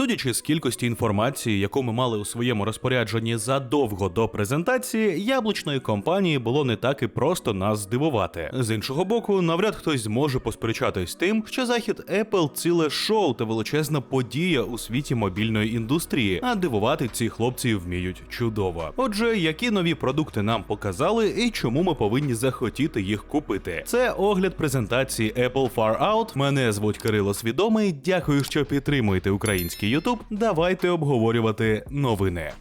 Судячи з кількості інформації, яку ми мали у своєму розпорядженні задовго до презентації, яблучної компанії було не так і просто нас здивувати. З іншого боку, навряд хтось зможе посперечатись тим, що захід Apple ціле шоу та величезна подія у світі мобільної індустрії, а дивувати ці хлопці вміють чудово. Отже, які нові продукти нам показали і чому ми повинні захотіти їх купити? Це огляд презентації Apple Far Out. Мене звуть Кирило Свідомий. Дякую, що підтримуєте український YouTube. Давайте обговорювати новини.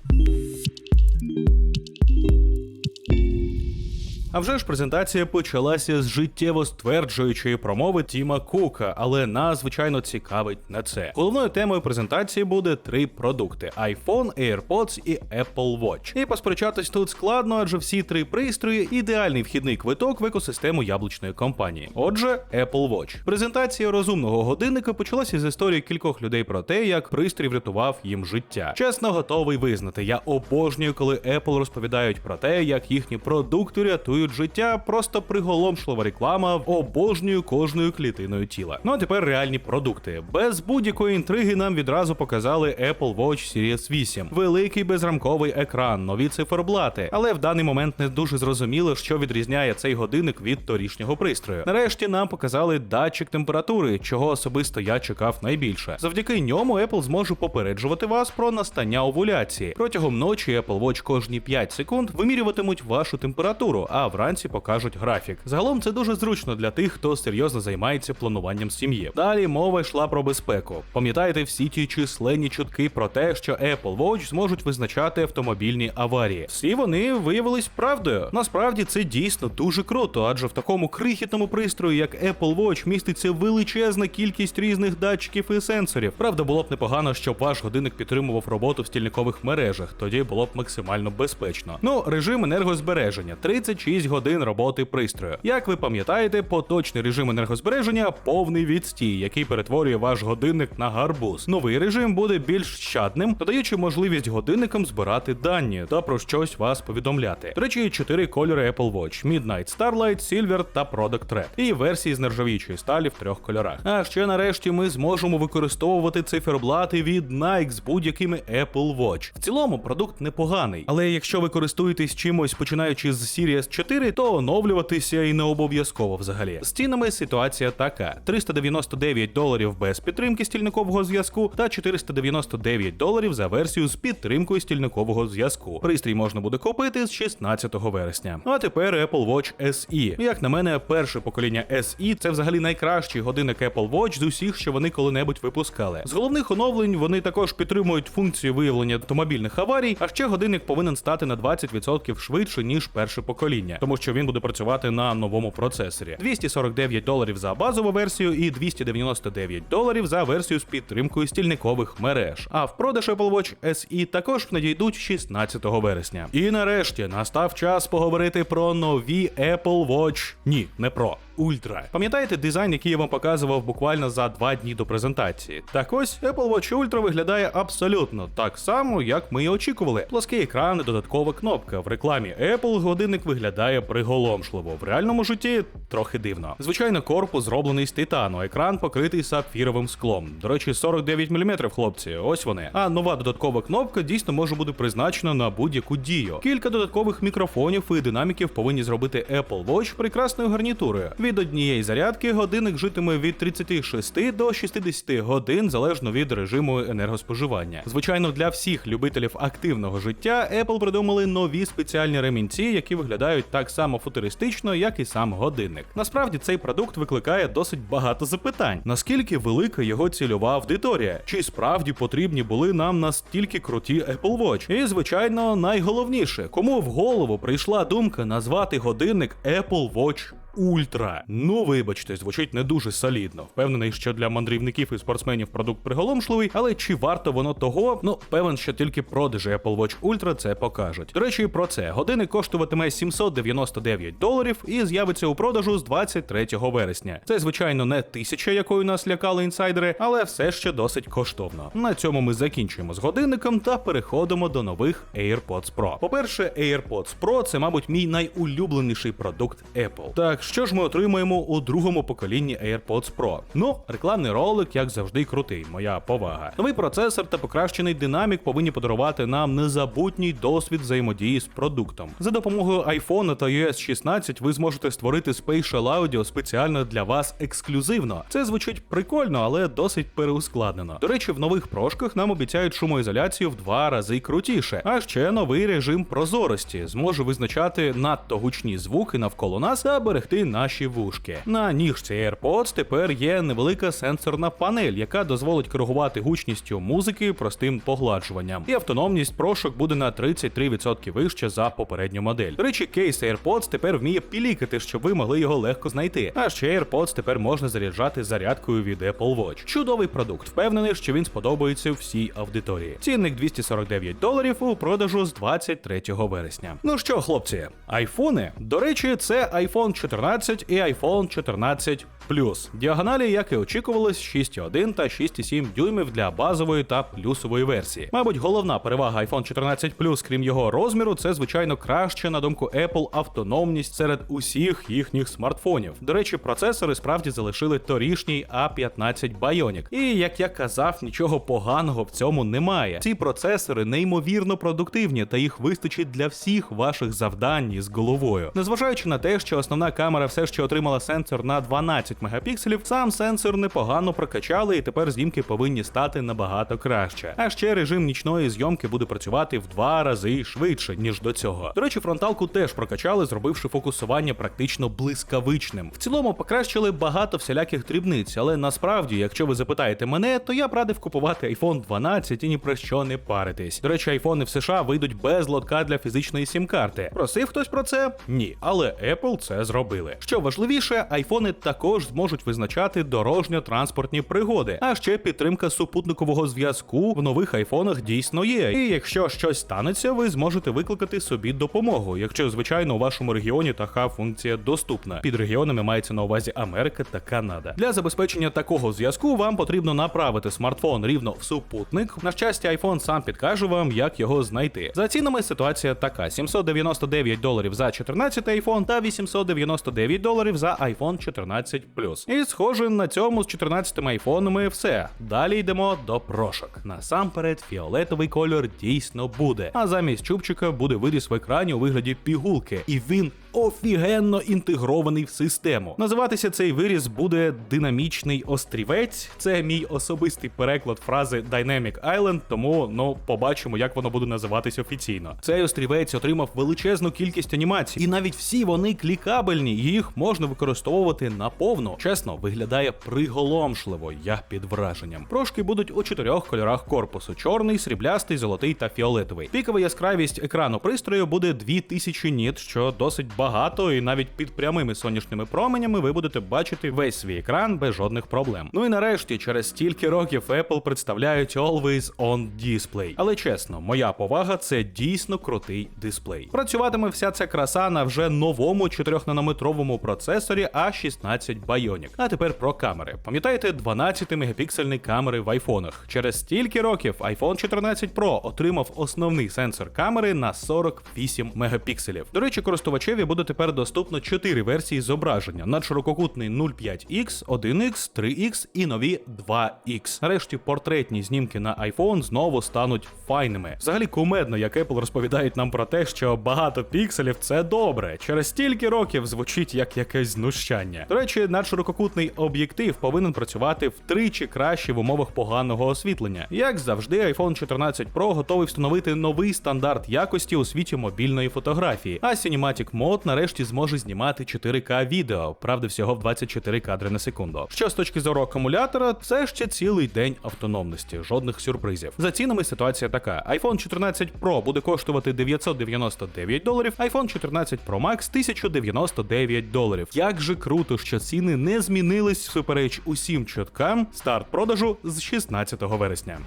А вже ж презентація почалася з життєво стверджуючої промови Тіма Кука, але нас, звичайно, цікавить не це. Головною темою презентації буде три продукти: iPhone, AirPods і Apple Watch. І посперечатись тут складно, адже всі три пристрої ідеальний вхідний квиток в екосистему яблучної компанії. Отже, Apple Watch. Презентація розумного годинника почалася з історії кількох людей про те, як пристрій врятував їм життя. Чесно, готовий визнати. Я обожнюю, коли Apple розповідають про те, як їхні продукти рятують життя, просто приголомшлива реклама обожнюю кожною клітиною тіла. Ну а тепер реальні продукти. Без будь-якої інтриги нам відразу показали Apple Watch Series 8, великий безрамковий екран, нові циферблати. Але в даний момент не дуже зрозуміло, що відрізняє цей годинник від торішнього пристрою. Нарешті нам показали датчик температури, чого особисто я чекав найбільше. Завдяки ньому Apple зможе попереджувати вас про настання овуляції. Протягом ночі Apple Watch кожні 5 секунд вимірюватимуть вашу температуру, а вранці покажуть графік. Загалом це дуже зручно для тих, хто серйозно займається плануванням сім'ї. Далі мова йшла про безпеку. Пам'ятаєте всі ті численні чутки про те, що Apple Watch зможуть визначати автомобільні аварії. Всі вони виявились правдою. Насправді це дійсно дуже круто, адже в такому крихітному пристрої, як Apple Watch, міститься величезна кількість різних датчиків і сенсорів. Правда, було б непогано, щоб ваш годинник підтримував роботу в стільникових мережах, тоді було б максимально безпечно. Ну, режим енергозбереження 36 годин роботи пристрою. Як ви пам'ятаєте, поточний режим енергозбереження повний відстій, який перетворює ваш годинник на гарбуз. Новий режим буде більш щадним, додаючи можливість годинникам збирати дані та про щось вас повідомляти. До речі, чотири кольори Apple Watch: Midnight Starlight, Silver та Product Red. І версії з нержавіючої сталі в трьох кольорах. А ще нарешті ми зможемо використовувати циферблати від Nike з будь-якими Apple Watch. В цілому продукт непоганий, але якщо ви користуєтесь чимось, починаючи з Series 4, то оновлюватися і не обов'язково взагалі. З цінами ситуація така: 399 доларів без підтримки стільникового зв'язку та 499 доларів за версію з підтримкою стільникового зв'язку. Пристрій можна буде купити з 16 вересня. А тепер Apple Watch SE. Як на мене, перше покоління SE це взагалі найкращий годинник Apple Watch з усіх, що вони коли-небудь випускали. З головних оновлень вони також підтримують функцію виявлення автомобільних аварій, а ще годинник повинен стати на 20% швидше ніж перше покоління, тому що він буде працювати на новому процесорі. 249 доларів за базову версію і 299 доларів за версію з підтримкою стільникових мереж. А в продаж Apple Watch SE також надійдуть 16 вересня. І нарешті настав час поговорити про нові Apple Watch. Ні, не про. Ультра. Пам'ятаєте дизайн, який я вам показував буквально за два дні до презентації? Так ось Apple Watch Ultra виглядає абсолютно так само, як ми і очікували. Плоский екран і додаткова кнопка. В рекламі Apple годинник виглядає приголомшливо. В реальному житті трохи дивно. Звичайно, корпус зроблений з титану, екран покритий сапфіровим склом. До речі, 49 мм, хлопці, ось вони. А нова додаткова кнопка дійсно може бути призначена на будь-яку дію. Кілька додаткових мікрофонів і динаміків повинні зробити Apple Watch прекрасною гарнітурою. Від однієї зарядки годинник житиме від 36 до 60 годин залежно від режиму енергоспоживання. Звичайно, для всіх любителів активного життя Apple придумали нові спеціальні ремінці, які виглядають так само футуристично, як і сам годинник. Насправді цей продукт викликає досить багато запитань: наскільки велика його цільова аудиторія? Чи справді потрібні були нам настільки круті Apple Watch? І звичайно, найголовніше, кому в голову прийшла думка назвати годинник Apple Watch Ультра. Ну, вибачте, звучить не дуже солідно. Впевнений, що для мандрівників і спортсменів продукт приголомшливий, але чи варто воно того? Ну, певен, що тільки продажі Apple Watch Ultra це покажуть. До речі, про це годинник коштуватиме 799 доларів і з'явиться у продажу з 23 вересня. Це, звичайно, не тисяча, якою нас лякали інсайдери, але все ще досить коштовно. На цьому ми закінчуємо з годинником та переходимо до нових AirPods Pro. По-перше, AirPods Pro це, мабуть, мій найулюбленіший продукт Apple. Так, Так, що ж ми отримаємо у другому поколінні AirPods Pro? Ну, рекламний ролик, як завжди, крутий, моя повага. Новий процесор та покращений динамік повинні подарувати нам незабутній досвід взаємодії з продуктом. За допомогою iPhone та iOS 16 ви зможете створити Spatial Audio спеціально для вас ексклюзивно. Це звучить прикольно, але досить переускладнено. До речі, в нових прошках нам обіцяють шумоізоляцію в два рази крутіше. А ще новий режим прозорості зможе визначати надто гучні звуки навколо нас та берегти наші вушки. На ніжці AirPods тепер є невелика сенсорна панель, яка дозволить коригувати гучністю музики простим погладжуванням. І автономність прошок буде на 33% вище за попередню модель. До речі, кейс AirPods тепер вміє пілікати, щоб ви могли його легко знайти. А ще AirPods тепер можна заряджати зарядкою від Apple Watch. Чудовий продукт. Впевнений, що він сподобається всій аудиторії. Цінник 249 доларів у продажу з 23 вересня. Ну що, хлопці, айфони. До речі, це iPhone 14 і iPhone 14 Plus. Діагоналі, як і очікувалось, 6,1 та 6,7 дюймів для базової та плюсової версії. Мабуть, головна перевага iPhone 14 Plus, крім його розміру, це звичайно краще на думку Apple автономність серед усіх їхніх смартфонів. До речі, процесори справді залишили торішній A15 Bionic. І як я казав, нічого поганого в цьому немає. Ці процесори неймовірно продуктивні, та їх вистачить для всіх ваших завдань із головою. Незважаючи на те, що основна камера все ще отримала сенсор на 12 мегапікселів, сам сенсор непогано прокачали, і тепер знімки повинні стати набагато краще. А ще режим нічної зйомки буде працювати в два рази швидше ніж до цього. До речі, фронталку теж прокачали, зробивши фокусування практично блискавичним. В цілому покращили багато всіляких дрібниць, але насправді, якщо ви запитаєте мене, то я б радив купувати iPhone 12 і ні про що не паритись. До речі, айфони в США вийдуть без лотка для фізичної сім-карти. Просив хтось про це? Ні, але Apple це зробили. Що важливіше, айфони також зможуть визначати дорожньо-транспортні пригоди. А ще підтримка супутникового зв'язку в нових айфонах дійсно є. І якщо щось станеться, ви зможете викликати собі допомогу, якщо звичайно у вашому регіоні така функція доступна. Під регіонами мається на увазі Америка та Канада. Для забезпечення такого зв'язку вам потрібно направити смартфон рівно в супутник. На щастя, iPhone сам підкаже вам, як його знайти. За цінами ситуація така: 799 доларів за 14 iPhone та 899 доларів за iPhone 14 Plus. І схоже, на цьому з 14 айфонами все. Далі йдемо до прошок. Насамперед, фіолетовий кольор дійсно буде. А замість чубчика буде виріс в екрані у вигляді пігулки, і він офігенно інтегрований в систему. Називатися цей виріс буде динамічний острівець. Це мій особистий переклад фрази Dynamic Island, тому ну побачимо, як воно буде називатись офіційно. Цей острівець отримав величезну кількість анімацій, і навіть всі вони клікабельні. Їх можна використовувати наповно. Чесно, виглядає приголомшливо. Я під враженням. Прошки будуть у чотирьох кольорах корпусу: чорний, сріблястий, золотий та фіолетовий. Пікова яскравість екрану пристрою буде 2000 ніт, що досить багато, і навіть під прямими сонячними променями ви будете бачити весь свій екран без жодних проблем. Ну і нарешті, через стільки років Apple представляють Always On Display. Але чесно, моя повага це дійсно крутий дисплей. Працюватиме вся ця краса на вже новому 4-нанометровому процесорі A16 Bionic. А тепер про камери. Пам'ятаєте 12-мегапіксельні камери в айфонах? Через стільки років iPhone 14 Pro отримав основний сенсор камери на 48 мегапікселів. До речі, користувачеві буде тепер доступно 4 версії зображення: надширококутний 0,5X, 1X, 3X і нові 2X. Нарешті портретні знімки на iPhone знову стануть файними. Взагалі кумедно, як Apple розповідають нам про те, що багато пікселів це добре. Через стільки років звучить як якесь знущання. До речі, надширококутний об'єктив повинен працювати втричі краще в умовах поганого освітлення. Як завжди, iPhone 14 Pro готовий встановити новий стандарт якості у світі мобільної фотографії. А Cinematic Mode нарешті зможе знімати 4К відео, правда, всього в 24 кадри на секунду. Що з точки зору акумулятора, це ще цілий день автономності, жодних сюрпризів. За цінами ситуація така: iPhone 14 Pro буде коштувати 999 доларів, iPhone 14 Pro Max 1099 доларів. Як же круто, що ціни не змінились всупереч усім чуткам. Старт продажу з 16 вересня.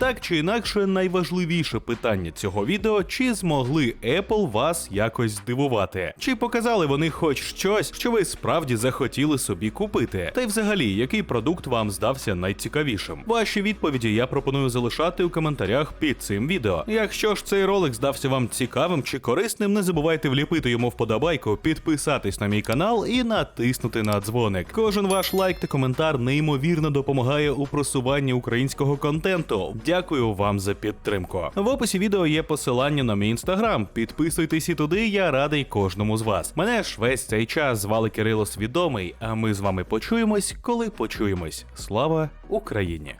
Так чи інакше, найважливіше питання цього відео: чи змогли Apple вас якось здивувати? Чи показали вони хоч щось, що ви справді захотіли собі купити? Та й взагалі, який продукт вам здався найцікавішим? Ваші відповіді я пропоную залишати у коментарях під цим відео. Якщо ж цей ролик здався вам цікавим чи корисним, не забувайте вліпити йому вподобайку, підписатись на мій канал і натиснути на дзвоник. Кожен ваш лайк та коментар неймовірно допомагає у просуванні українського контенту. Дякую вам за підтримку. В описі відео є посилання на мій інстаграм. Підписуйтесь і туди, я радий кожному з вас. Мене ж весь цей час звали Кирило Свідомий, а ми з вами почуємось, коли почуємось. Слава Україні!